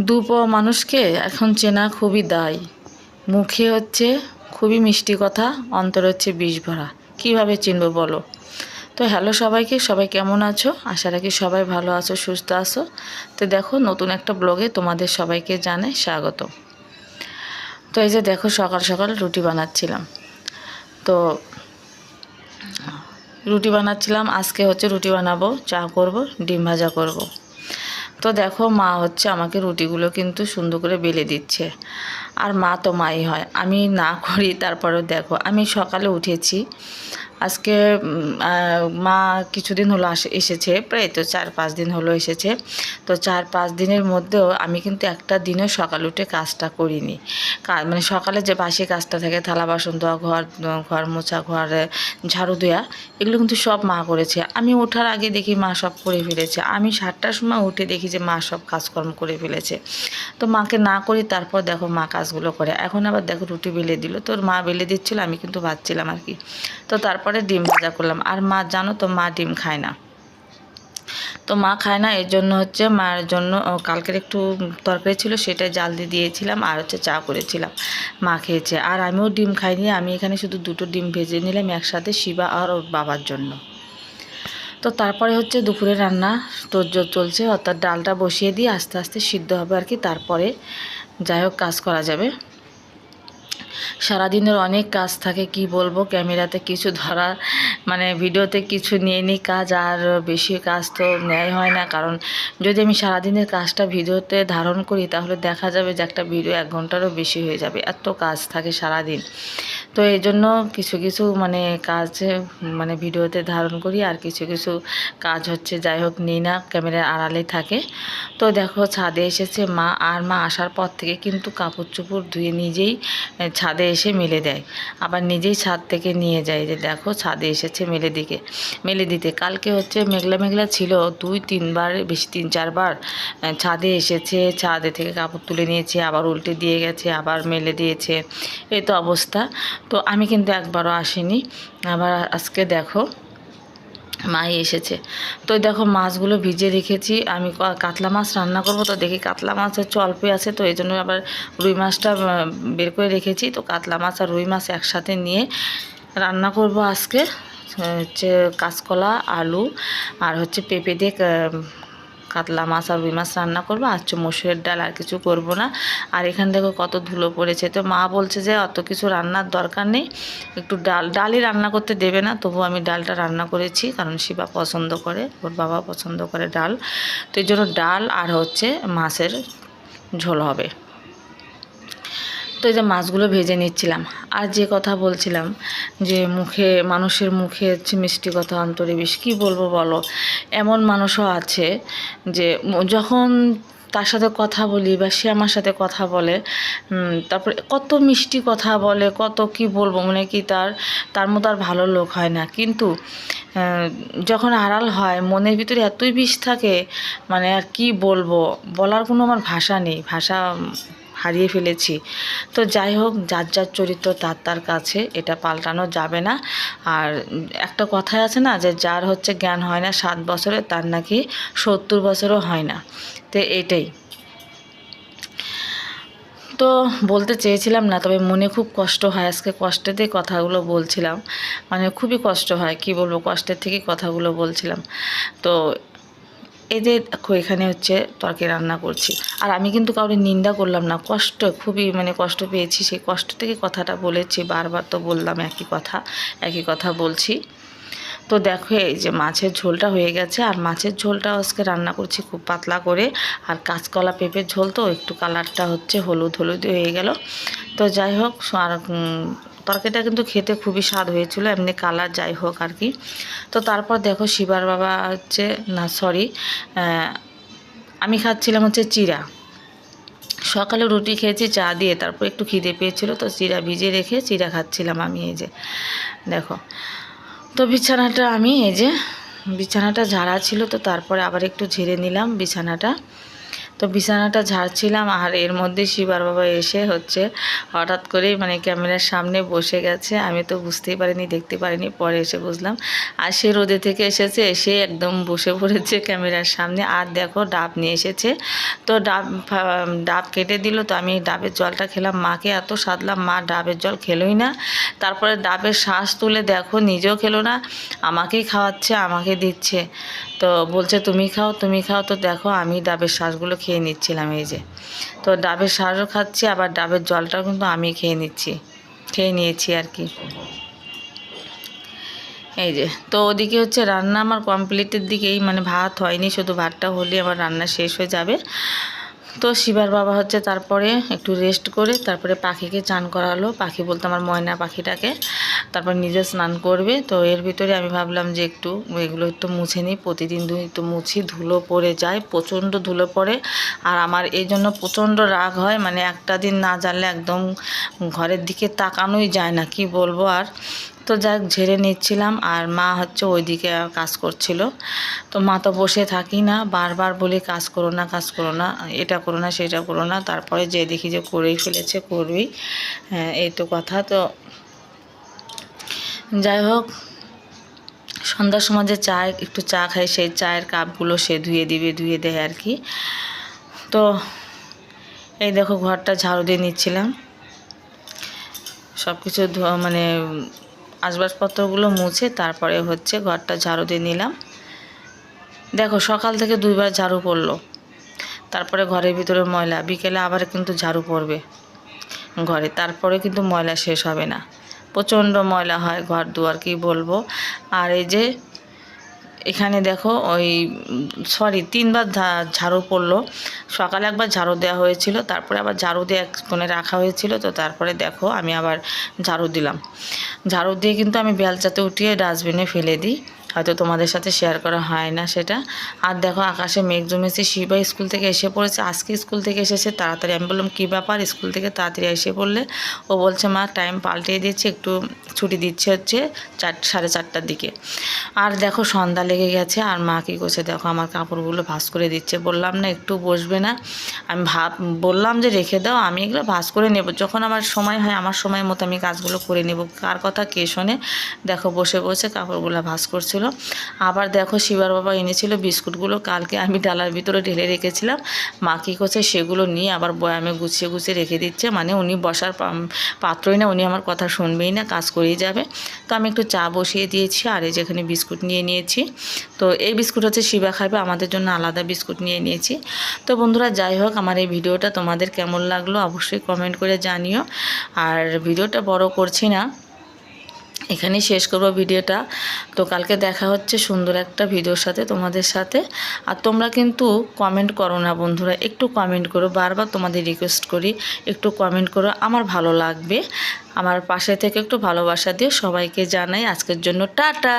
দুপ মানুষকে এখন চেনা খুবই দায়। মুখে হচ্ছে খুবই মিষ্টি কথা, অন্তর হচ্ছে বিষ ভরা। কীভাবে চিনবো বলো? তো হ্যালো সবাইকে, সবাই কেমন আছো? আশা রাখি সবাই ভালো আছো, সুস্থ আছো। তো দেখো, নতুন একটা ব্লগে তোমাদের সবাইকে জানে স্বাগত। তো এই যে দেখো, সকাল সকাল রুটি বানাচ্ছিলাম। তো রুটি বানাচ্ছিলাম, আজকে হচ্ছে রুটি বানাবো, চা করব, ডিম ভাজা করব। তো দেখো মা হচ্ছে আমাকে রুটিগুলো কিন্তু সুন্দর করে বেলে দিচ্ছে। আর মা তো মাই হয়। আমি না করি, তারপরেও দেখো। আমি সকালে উঠেছি। আজকে মা কিছুদিন হলো এসেছে, প্রায় তো চার পাঁচ দিন হলো এসেছে। তো চার পাঁচ দিনের মধ্যেও আমি কিন্তু একটা দিনও সকাল উঠে কাজটা করিনি। মানে সকালে যে বাসি কাজটা থাকে, থালা বাসন ধোয়া, ঘর ঘর মোছা, ঘর ঝাড়ু দেওয়া এগুলো কিন্তু সব মা করেছে। আমি ওঠার আগে দেখি মা সব করে ফেলেছে। আমি সাতটার সময় উঠে দেখি যে মা সব কাজকর্ম করে ফেলেছে। তো মাকে না করি তারপর দেখো মা কাজগুলো করে। এখন আবার দেখো রুটি বেলে দিল। তোর মা বেলে দিচ্ছিল, আমি কিন্তু ভাজছিলাম আর কি। তো তারপরে ডিম ভাজা করলাম। আর মা, জানো তো মা ডিম খায় না। তো মা খায় না, এর জন্য হচ্ছে মার জন্য কালকের একটু তরকারি ছিল সেটা জাল দিয়ে দিয়েছিলাম আর হচ্ছে চা করেছিলাম। মা খেয়েছে। আর আমিও ডিম খাইনি, আমি এখানে শুধু দুটো ডিম ভেজে নিলাম একসাথে শিবা আর ওর বাবার জন্য। তো তারপরে হচ্ছে দুপুরে রান্না তোর চলছে, অর্থাৎ ডালটা বসিয়ে দিয়ে আস্তে আস্তে সিদ্ধ হবে আর কি। তারপরে যাই হোক, কাজ করা যাবে। সারাদিনের অনেক কাজ থাকে, কি বলব? ক্যামেরাতে কিছু ধরা মানে ভিডিওতে কিছু নিয়ে নিই কাজ, আর বেশি কাজ তো নেয় হয় না। কারণ যদি আমি সারাদিনের কাজটা ভিডিওতে ধারণ করি, তাহলে দেখা যাবে যে একটা ভিডিও এক ঘন্টারও বেশি হয়ে যাবে। এত কাজ থাকে সারাদিন। তো এই জন্য কিছু কিছু মানে কাজ মানে ভিডিওতে ধারণ করি, আর কিছু কিছু কাজ হচ্ছে যাই হোক নিই না, ক্যামেরার আড়ালে থাকে। তো দেখো, ছাদে এসেছে মা, আর মা আসার পর থেকে কিন্তু কাপড় চোপড় ধুয়ে নিজেই ছাদে এসে মেলে দেয়। আবার নিজেই ছাদ থেকে নিয়ে যায় যে, দেখো, ছাদে এসেছে মেলে দিকে, মেলে দিতে। কালকে হচ্ছে মেঘলা মেঘলা ছিল, দুই, তিনবার, বেশি তিন, চারবার ছাদে এসেছে, ছাদে থেকে কাপড় তুলে নিয়েছে, আবার উল্টে দিয়ে গেছে, আবার মেলে দিয়েছে। এ তো অবস্থা। তো আমি কিন্তু একবারও আসিনি। আবার আজকে দেখো মাই এসেছে। তো দেখো মাছগুলো ভিজে রেখেছি। আমি কাতলা মাছ রান্না করব, তো দেখি কাতলা মাছ হচ্ছে অল্পই আছে, তো এই জন্য আবার রুই মাছটা বের করে রেখেছি। তো কাতলা মাছ আর রুই মাছ একসাথে নিয়ে রান্না করব আজকে। হচ্ছে কাঁচকলা, আলু আর হচ্ছে পেঁপে দিয়ে কাতলা মাছ আর রুই মাছ রান্না করব, আর হচ্ছে মসুরের ডাল আর কিছু করব না। আর এখান থেকে কত ধুলো পড়েছে। তো মা বলছে যে অত কিছু রান্নার দরকার নেই, একটু ডাল, ডালই রান্না করতে দেবে না তবু আমি ডালটা রান্না করেছি, কারণ শিবা পছন্দ করে, ওর বাবা পছন্দ করে ডাল। তো এই জন্য ডাল আর হচ্ছে মাছের ঝোল হবে। তো এই যে মাছগুলো ভেজে নিচ্ছিলাম। আর যে কথা বলছিলাম যে মুখে, মানুষের মুখে মিষ্টি কথা, অন্তরে বিষ, কী বলব বলো? এমন মানুষও আছে যে যখন তার সাথে কথা বলি বা সে আমার সাথে কথা বলে তারপরে কত মিষ্টি কথা বলে, কত কি বলব মানে কি তার তার মতো আর ভালো লোক হয় না। কিন্তু যখন আড়াল হয়, মনের ভিতরে এতই বিষ থাকে মানে আর কি বলব, বলার কোনো আমার ভাষা নেই। ভাষা হারিয়ে ফেলেছি। তো যাই হোক, যার যার চরিত্র তার তার কাছে এটা পাল্টানো যাবে না। আর একটা কথাই আছে না যে, যার হচ্ছে জ্ঞান হয় না সাত বছরে, তার নাকি সত্তর বছরও হয় না। তো এটাই। তো বলতে চেয়েছিলাম না, তবে মনে খুব কষ্ট হয়। আজকে কষ্টেতে কথাগুলো বলছিলাম। মানে খুবই কষ্ট হয়, কি বলব? কষ্টের থেকে কথাগুলো বলছিলাম। তো দেখো এখানে হচ্ছে তরকে রান্না করছি। আর আমি কিন্তু কাউকে নিন্দা করলাম না, কষ্ট, খুবই মানে কষ্ট পেয়েছি। সেই কষ্ট থেকে কথাটা বলেছি, বারবার তো বললাম একই কথা একই কথা বলছি। তো দেখো, এই যে মাছের ঝোলটা হয়ে গেছে। আর মাছের ঝোলটা আজকে রান্না করছি খুব পাতলা করে। আর কাঁচকলা পেঁপের ঝোল তো, একটু কালারটা হচ্ছে হলুদ হলুদ হয়ে গেল। তো যাই হোক, আর তরকারিটা কিন্তু খেতে খুবই স্বাদ হয়েছিল, এমনি কালার যাই হোক আর কি। তো তারপর দেখো, শিবার বাবা হচ্ছে, না সরি আমি খাচ্ছিলাম হচ্ছে চিরা সকালে রুটি খেয়েছি, চা দিয়ে তারপর একটু খিদে পেয়েছিল, তো চিরা ভিজে রেখে চিরা খাচ্ছিলাম আমি এই যে। দেখো তো বিছানাটা আমি এই যে, বিছানাটা ঝাড়া ছিল তো তারপরে আবার একটু ঝেড়ে নিলাম বিছানাটা। তো বিছানাটা ঝাড়ছিলাম আর এর মধ্যে শিবার বাবা এসে হচ্ছে হঠাৎ করেই মানে ক্যামেরার সামনে বসে গেছে। আমি তো বুঝতেই পারিনি, দেখতে পারিনি, পরে এসে বুঝলাম। আর সে রোদে থেকে এসেছে, এসে একদম বসে পড়েছে ক্যামেরার সামনে। আর দেখো ডাব নিয়ে এসেছে। তো ডাব ডাব কেটে দিল। তো আমি ডাবের জলটা খেলাম। মাকে এত সাধলাম, মা ডাবের জল খেলোই না। তারপরে ডাবের শ্বাস তুলে দেখো, নিজেও খেলো না, আমাকেই খাওয়াচ্ছে, আমাকে দিচ্ছে। তো বলছে, তুমি খাও তুমি খাও। তো দেখো আমি ডাবের শ্বাসগুলো খেয়ে নিচ্ছিলাম এই যে। তো ডাবের সারও খাচ্ছি, আবার ডাবের জলটাও কিন্তু আমি খেয়ে নিচ্ছি, খেয়ে নিয়েছি আর কি। এই যে, তো ওদিকে হচ্ছে রান্না আমার কমপ্লিটের দিকেই মানে ভাত হয়নি, শুধু ভাতটা হলে আমার রান্না শেষ হয়ে যাবে। তো শিবার বাবা হচ্ছে তারপরে একটু রেস্ট করে তারপরে পাখিকে চান করালো। পাখি বলতে আমার ময়না পাখিটাকে। তারপর নিজে স্নান করবে, তো এর ভিতরে আমি ভাবলাম যে একটু এগুলো একটু মুছে নিই, প্রতিদিন একটু মুছি, ধুলো পড়ে যায়, প্রচণ্ড ধুলো পড়ে। আর আমার এই জন্য প্রচণ্ড রাগ হয় মানে একটা দিন না জানলে একদম ঘরের দিকে তাকানোই যায় না, কি বলব আর। তো যাক ঝেড়ে নিচ্ছিলাম, আর মা হচ্ছে ওইদিকে কাজ করছিল। তো মা তো বসে থাকি না, বারবার বলি কাজ করো না, কাজ করো না, এটা করো না, সেটা করো না, তারপরে যে দেখি যে করেই ফেলেছে করবি হ্যাঁ এই তো কথা। তো যাই হোক, সন্ধ্যার সময় যে চা, একটু চা খাই, সেই চায়ের কাপগুলো সে ধুয়ে দিবে, ধুয়ে দেয় আর কি। তো এই দেখো, ঘরটা ঝাড়ু দিয়ে নিচ্ছিলাম। সব কিছু মানে আসবাবপত্রগুলো মুছে তারপরে হচ্ছে ঘরটা ঝাড়ু দিয়ে নিলাম। দেখো, সকাল থেকে দুইবার ঝাড়ু পড়ল। তারপরে ঘরের ভিতরে ময়লা, বিকেলে আবার কিন্তু ঝাড়ু পড়বে ঘরে, তারপরে কিন্তু ময়লা শেষ হবে না। প্রচণ্ড ময়লা হয় ঘর দুয়ার কি বলব? আর এই যে এখানে দেখো ওই, সরি, তিনবার ঝাড়ু পড়ল। সকালে একবার ঝাড়ু দেওয়া হয়েছিল, তারপরে আবার ঝাড়ু দিয়ে এক কোণে রাখা হয়েছিল, তো তারপরে দেখো আমি আবার ঝাড়ু দিলাম। ঝাড়ু দিয়ে কিন্তু আমি বেলচাতে উঠিয়ে ডাস্টবিনে ফেলে দিই। হয়তো তোমাদের সাথে শেয়ার করা হয় না সেটা। আর দেখো, আকাশে মেঘ জমেছে, শিবা স্কুল থেকে এসে পড়েছে, আজকে স্কুল থেকে এসেছে, তাড়াতাড়ি। আমি বললাম, কী ব্যাপার? স্কুল থেকে তাড়াতাড়ি এসে পড়লে? ও বলছে, মা টাইম পাল্টিয়ে দিচ্ছে একটু ছুটি দিচ্ছে হচ্ছে চার, সাড়ে চারটার দিকে। আর দেখো, সন্ধ্যা লেগে গেছে, আর মা কী করছে? দেখো, আমার কাপড়গুলো ভাঁজ করে দিচ্ছে। বললাম, না, একটু বসবে না। আমি ভাব, বললাম যে, রেখে দাও, আমি এগুলো ভাঁজ করে নেব। যখন আমার সময় হয়, আমার সময় মতো আমি কাজগুলো করে নেব। কার কথা কে শোনে? দেখো, বসে বসে কাপড়গুলো ভাঁজ করছিল। আবার দেখো শিবার বাবা এনেছিল বিস্কুটগুলো, কালকে আমি ডালার ভিতরে ঢেলে রেখেছিলাম। মা কী করছে সেগুলো নিয়ে আবার বয়ামে গুছিয়ে গুছিয়ে রেখে দিচ্ছে। মানে উনি বসার পাত্রই না, উনি আমার কথা শুনবেই না, কাজ করেই যাবে। তো আমি একটু চা বসিয়ে দিয়েছি আর এই যেখানে বিস্কুট নিয়ে নিয়েছি। তো এই বিস্কুট হচ্ছে শিবা খাবে, আমাদের জন্য আলাদা বিস্কুট নিয়ে নিয়েছি। তো বন্ধুরা যাই হোক, আমার এই ভিডিওটা তোমাদের কেমন লাগল অবশ্যই কমেন্ট করে জানিও। আর ভিডিওটা বড় করছি না। এখানেই শেষ করব ভিডিওটা। তো কালকে দেখা হচ্ছে সুন্দর একটা ভিডিওর সাথে তোমাদের সাথে। আর তোমরা কিন্তু কমেন্ট করো না বন্ধুরা, একটু কমেন্ট করো, বারবার তোমাদের রিকোয়েস্ট করি, একটু কমেন্ট করো, আমার ভালো লাগবে। আমার পাশে থেকে একটু ভালোবাসা দিয়ে সবাইকে জানাই আজকের জন্য টাটা।